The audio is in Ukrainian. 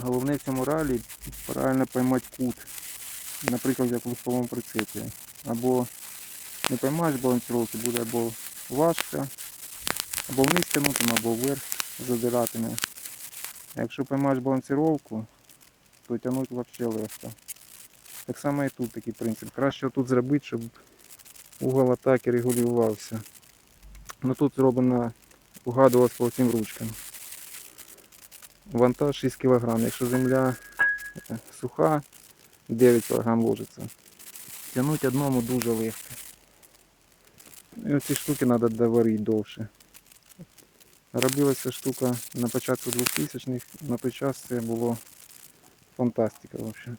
Головне в цьому ралі правильно поймати кут. Наприклад, як в легковому прицепі. Або не поймаєш балансировки, буде або важко, або вниз тянутиме, або вверх задиратиме. А якщо поймаєш балансировку, то тягнути взагалі легко. Так само і тут такий принцип. Краще тут зробити, щоб угол атаки регулювався. Ну тут зроблено угадувалось по цим ручкам. Вантаж 6 кг. Якщо земля е, суха, 9 кг ложиться. Тягнути одному дуже легко. І оці штуки треба доварити довше. Робилася штука на початку 2000-х, на той час це було фантастика взагалі.